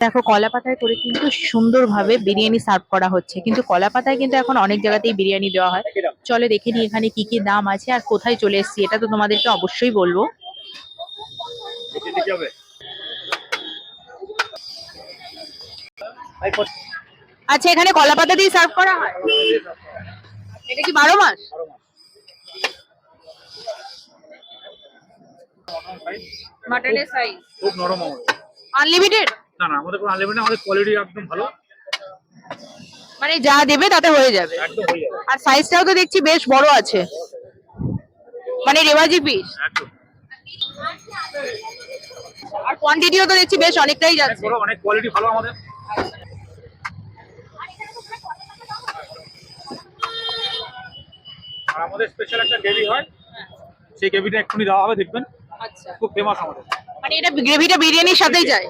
দেখো কলা পাতায় করে কিন্তু সুন্দরভাবে বিরিয়ানি সার্ভ করা হচ্ছে। কিন্তু কলা পাতায় কিন্তু এখন অনেক জায়গাতেই বিরিয়ানি দেওয়া হয়। চলে দেখে নিই এখানে কি কি দাম আছে আর কোথায় চলে এসেছি এটা তো তোমাদেরকে অবশ্যই বলব। আচ্ছা এখানে কলা পাতা দিয়ে সার্ভ করা হয়? এটা কি বারো মাস? মাটনের সাইজ খুব নরম আনলিমিটেড না না আমাদের কোনো আনলিমিটেড আমাদের কোয়ালিটি একদম ভালো। মানে যা দেবে তাতে হয়ে যাবে। একদম হয়ে যাবে। আর সাইজটাও তো দেখছি বেশ বড় আছে। মানে রেওয়াজি পিস একদম। আর কোয়ান্টিটিও তো দেখছি বেশ অনেকটাই অনেক যাচ্ছে। বড় অনেক কোয়ালিটি ভালো আমাদের। আর আমাদের স্পেশাল একটা গ্রেভি হয়। সেই গ্রেভিটা এক্ষুনি দেওয়া হবে দেখবেন। আচ্ছা। খুব ফেমাস আমাদের। মানে এটা গ্রেভিটা বিরিয়ানির সাথেই যায়।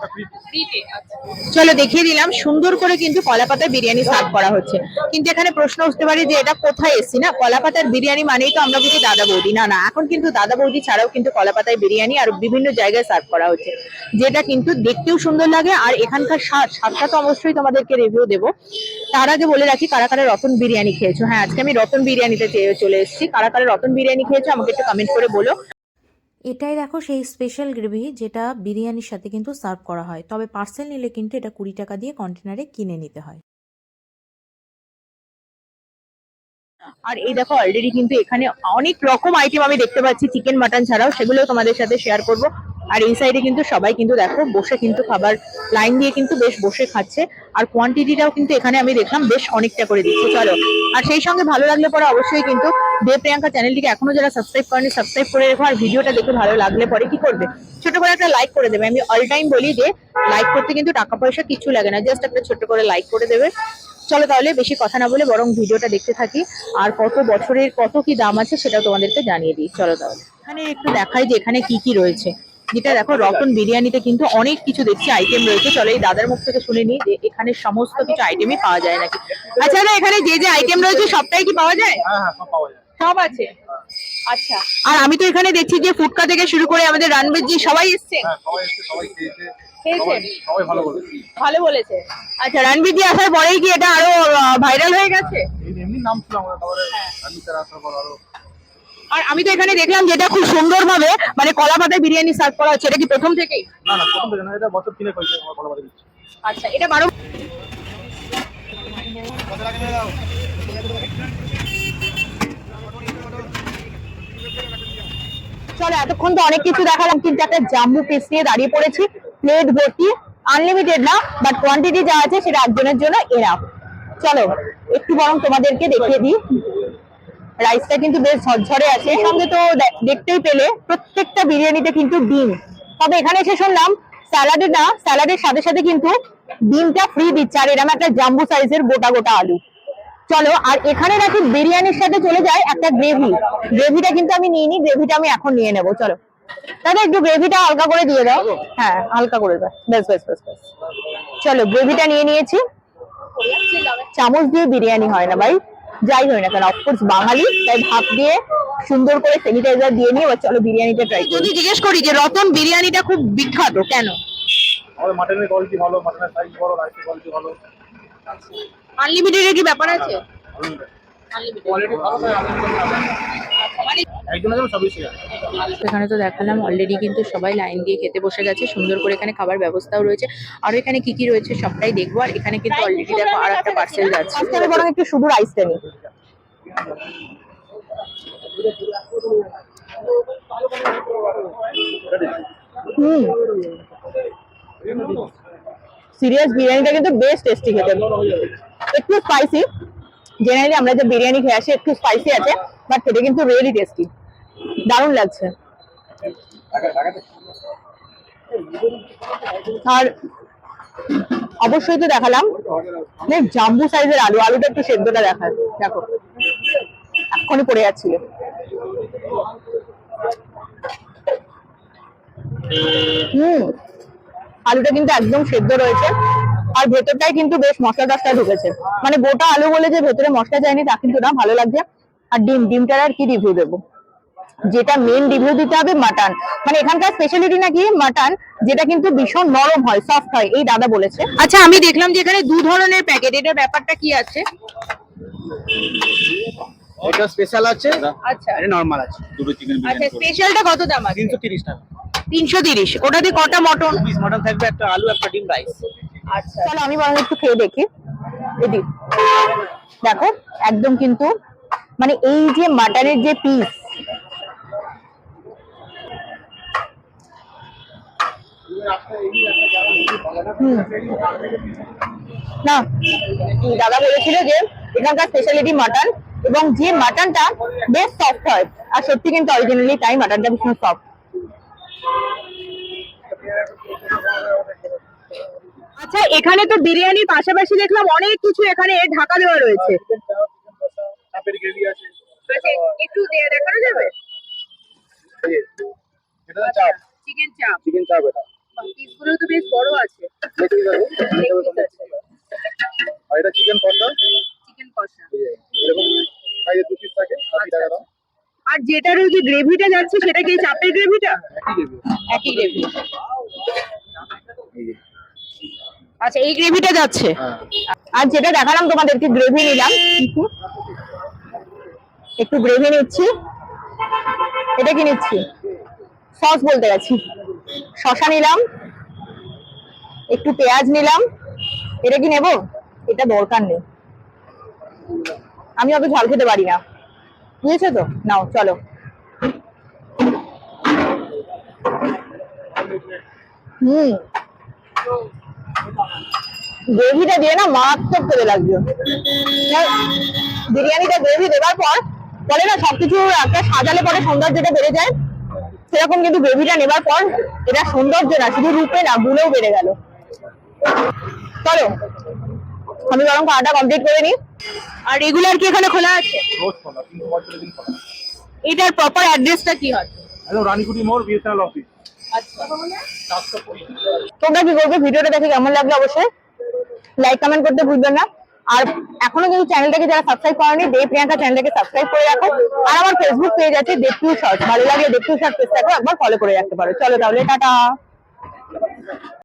চলো দেখিয়ে দিলাম, সুন্দর করে কিন্তু কলা পাতায় বিরিয়ানি সার্ভ করা হচ্ছে। কিন্তু এখানে প্রশ্ন উঠতে পারে যে এটা কোথায় এসছি, না? কলা পাতার বিরিয়ানি মানেই তো আমরা বুঝি দাদা বৌদি। না না, এখন কিন্তু দাদা বৌদি ছাড়াও কিন্তু কলা পাতায় বিরিয়ানি আর বিভিন্ন জায়গায় সার্ভ করা হচ্ছে। যেটা কিন্তু দেখতেও সুন্দর লাগে, আর এখানকার স্বাদ, স্বাদটা তো অবশ্যই তোমাদেরকে রিভিউ দেবো। তার আগে বলে রাখি, কারা কারা রতন বিরিয়ানি খেয়েছো? হ্যাঁ আজকে আমি রতন বিরিয়ানিতে চলে এসেছি। কারা কারা রতন বিরিয়ানি খেয়েছো আমাকে একটু কমেন্ট করে বলো। এটাই দেখো সেই স্পেশাল গ্রেভি যেটা বিরিয়ানির সাথে কিন্তু সার্ভ করা হয়। তবে পার্সেল নিলে কিন্তু এটা কুড়ি টাকা দিয়ে কন্টেনারে কিনে নিতে হয়। আর এই দেখো অলরেডি কিন্তু এখানে অনেক রকম আইটেম আমি দেখতে পাচ্ছি চিকেন মাটন ছাড়াও। সেগুলো তোমাদের সাথে শেয়ার করব। আর এই সাইডে কিন্তু সবাই কিন্তু দেখো বসে কিন্তু খাবার লাইন দিয়ে কিন্তু বেশ বসে খাচ্ছে। আর কোয়ান্টিটিটাও কিন্তু এখানে আমি দেখলাম বেশ অনেকটা করে দিচ্ছে, চলো। আর সেই সঙ্গে ভালো লাগলে পরে অবশ্যই কিন্তু দেব প্রিয়াঙ্কা চ্যানেলটিকে এখনও যারা সাবস্ক্রাইব করেনি সাবস্ক্রাইব করে রেখো আর ভিডিওটা দেখে ভালো লাগলে পরে কি করবে? ছোট করে একটা লাইক করে দেবে। আমি অল টাইম বলি যে লাইক করতে কিন্তু টাকা পয়সা কিছু লাগে না জাস্ট একটা ছোট করে লাইক করে দেবে। চলো তাহলে বেশি কথা না বলে বরং ভিডিওটা দেখতে থাকি। আর কত বছরের কত কি দাম আছে সেটা তোমাদেরকে জানিয়ে দিই। চলো তাহলে। এখানে একটু দেখাই যে এখানে কি কি রয়েছে। যেটা দেখো রতন বিরিয়ানিতে কিন্তু অনেক কিছু দেখছি আইটেম রয়েছে। চলো এই দাদার মুখ থেকে শুনে নিই যে এখানে সমস্ত কিছু আইটেমই পাওয়া যায় নাকি। আচ্ছা দাদা এখানে যে যে আইটেম রয়েছে সবটাই কি পাওয়া যায়? হ্যাঁ হ্যাঁ সব আছে? আচ্ছা আর আমি তো এখানে দেখছি যে ফুটকা থেকে শুরু করে আমাদের রানবীর জি সবাই এসছে? হ্যাঁ ভালো বলেছে। আচ্ছা রণবীর জি আসার পরেই কি এটা আরও ভাইরাল হয়ে গেছে? এমনি নাম ছিল আমাদের তারপরে আমি তার আসার পর আরও আর আমি তো এখানে দেখলাম যেটা খুব সুন্দর ভাবে মানে কলা পাতায় বিরিয়ানি সার্ভ করা হচ্ছে। এটা কি প্রথম থেকেই? না না প্রথম থেকে না এটা বছর কিনে হয়েছে আমার বাড়ি আচ্ছা এটা বারো চলো এতক্ষণ তো অনেক কিছু দেখালাম কিন্তু একটা জাম্বু পিস নিয়ে দাঁড়িয়ে পড়েছি। প্লেট ভর্তি আনলিমিটেড না বাট কোয়ান্টিটি যা আছে সেটা একজনের জন্য এনাফ চলো একটু বরং তোমাদেরকে দেখিয়ে দিই। রাইসটা কিন্তু বেশ ঝরঝরে আছে। সঙ্গে তো দেখতেই পেলে, প্রত্যেকটা বিরিয়ানিতে কিন্তু ডিম। তবে এখানে এসে শুনলাম স্যালাডে না স্যালাডের সাথে সাথে কিন্তু ডিমটা ফ্রি দিচ্ছে, আর এরকম একটা জাম্বু সাইজের গোটা গোটা আলু। চলো, আর এখানে নাকি বিরিয়ানির সাথে চলে যায় একটা গ্রেভি গ্রেভিটা কিন্তু আমি নিইনি গ্রেভিটা আমি এখন নিয়ে নেব, চলো। দাদা, একটু গ্রেভিটা হালকা করে দিয়ে দাও। হ্যাঁ হালকা করে দাও। বেশ বেশ বেশ বেশ চলো গ্রেভিটা নিয়ে নিয়েছি। চামচ দিয়ে বিরিয়ানি হয় না ভাই। যাই হয় না কেন অফকোর্স বাঙালি তাই ভাত দিয়ে সুন্দর করে স্যানিটাইজার দিয়ে নিয়ে এবার চলো বিরিয়ানিটা ট্রাই যদি জিজ্ঞেস করি যে রতন বিরিয়ানিটা খুব বিখ্যাত কেন? আমাদের মাটনের কোয়ালিটি ভালো মাটনের সাইজ বড় রাইসের কোয়ালিটি ভালো। আনলিমিটেড কি ব্যাপার আছে? আনলিমিটেড কোয়ালিটি ভালো এখানে তো দেখালাম অলরেডি কিন্তু সবাই লাইন দিয়ে খেতে বসে গেছে, সুন্দর করে এখানে খাবার ব্যবস্থাও রয়েছে। আর এখানে কি কি রয়েছে সবটাই দেখব, আর এখানে কিন্তু অলরেডি দেখো আর একটা পার্সেল যাচ্ছে। একটু সিরিয়াস বিরিয়ানিটা কিন্তু বেশ টেস্টি খেতে। একটু স্পাইসি জেনারেলি আমরা যে বিরিয়ানি খেয়ে আসি, একটু স্পাইসি আছে বাট খেতে কিন্তু রিয়েলি টেস্টি দারুণ লাগছে। আর অবশ্যই তো দেখালাম মানে জাম্বু সাইজের আলু, আলুটা একটু সেদ্ধটা দেখায়। দেখো, এক্ষুনি পড়ে যাচ্ছিল। হুম, আলুটা কিন্তু একদম সেদ্ধ রয়েছে। আর ভেতরটাই কিন্তু বেশ মশলা টসলা ঢুকেছে। মানে গোটা আলু বলে যে ভেতরে মশলা যায়নি তা কিন্তু না ভালো লাগছে। আর ডিম ডিমটার আর কি রিভিউ দেবো? যেটা মেন রিভিউ দিতে হবে মাটন মানে এখানকার স্পেশালিটি নাকি মাটন যেটা কিন্তু ভীষণ নরম হয় সফট হয় এই দাদা বলেছে। আচ্ছা আমি দেখলাম যে এখানে দু ধরনের প্যাকেট এটার ব্যাপারটা কি আছে? এটা স্পেশাল আছে আচ্ছা। এটা নরমাল আছে। দুটো চিকেন আচ্ছা বিরিয়ানি করব। স্পেশালটা কত দাম আছে? তিনশো তিরিশ টাকা। তিনশো তিরিশ ওটাতে কটা মটন? পিস মটন থাকবে একটা আলু একটা ডিম রাইস আচ্ছা চলো, আমি বরং একটু খেয়ে দেখি। এদি। দেখো, একদম কিন্তু মানে এই যে মাটনের যে পিস না, দাদা বলেছিল যে এখানকার স্পেশালিটি মাটন এবং যে মাটনটা বেশ সফট হয়। আর সত্যি কিন্তু অরিজিনালি তাই মাটনটা ভীষণ সফট আচ্ছা এখানে তো বিরিয়ানির পাশাপাশি দেখলাম অনেক কিছু এখানে ঢাকা দেওয়া রয়েছে। আচ্ছা, একটু দেখানো যাবে? এটা চাপ। চিকেন চাপ। চিকেন চাপ এটা। পিসগুলো তো বেশ বড় আছে। আর এটা চিকেন কষা। চিকেন কষা। এরকম সাইজে দু পিস থাকে আশি টাকা দাম। আর যেটার ওই যে গ্রেভিটা যাচ্ছে সেটা কি চাপের গ্রেভিটা? গ্রেভি। একই গ্রেভি। আচ্ছা এই গ্রেভিটা যাচ্ছে। আর যেটা দেখালাম তোমাদেরকে, গ্রেভি নিলাম। একটু গ্রেভি নিচ্ছি। এটা কি নিচ্ছি? সস বলতে গেছি। শশা নিলাম। একটু পেঁয়াজ নিলাম। এটা কি নেব? এটা দরকার নেই। আমি অত ঝাল খেতে পারি না। বুঝেছ তো? নাও, চলো। হুম। গ্রেভিটা দিয়ে না মারাত্মক করে লাগবে। বিরিয়ানিটা গ্রেভি দেওয়ার পর বলে না সবকিছু একটা সাজালে পরে সৌন্দর্যটা বেড়ে যায়। সেরকম কিন্তু গ্রেভিটা নেবার পর এটা সৌন্দর্য না শুধু রূপে না গুণেও বেড়ে গেল। চলো আমি বরং খাওয়াটা কমপ্লিট করে নিই। আর রেগুলার কি এখানে খোলা আছে? এটার প্রপার অ্যাড্রেসটা কি হয়? রানীকুটি মোড় বিএসএনএল অফিস তোমরা কি করবে ভিডিওটা দেখে কেমন লাগল অবশ্যই? লাইক কমেন্ট করতে ভুলবেন না। আর এখনও কিন্তু চ্যানেলটাকে যারা সাবস্ক্রাইব করেনি, দেব প্রিয়াঙ্কা চ্যানেলটাকে সাবস্ক্রাইব করে রাখো। আর আমার ফেসবুক পেজ আছে দেবটু শর্ট ভালো লাগলে দেবটু শর্ট পেজটাকে একবার ফলো করে রাখতে পারো। চলো তাহলে, টাটা।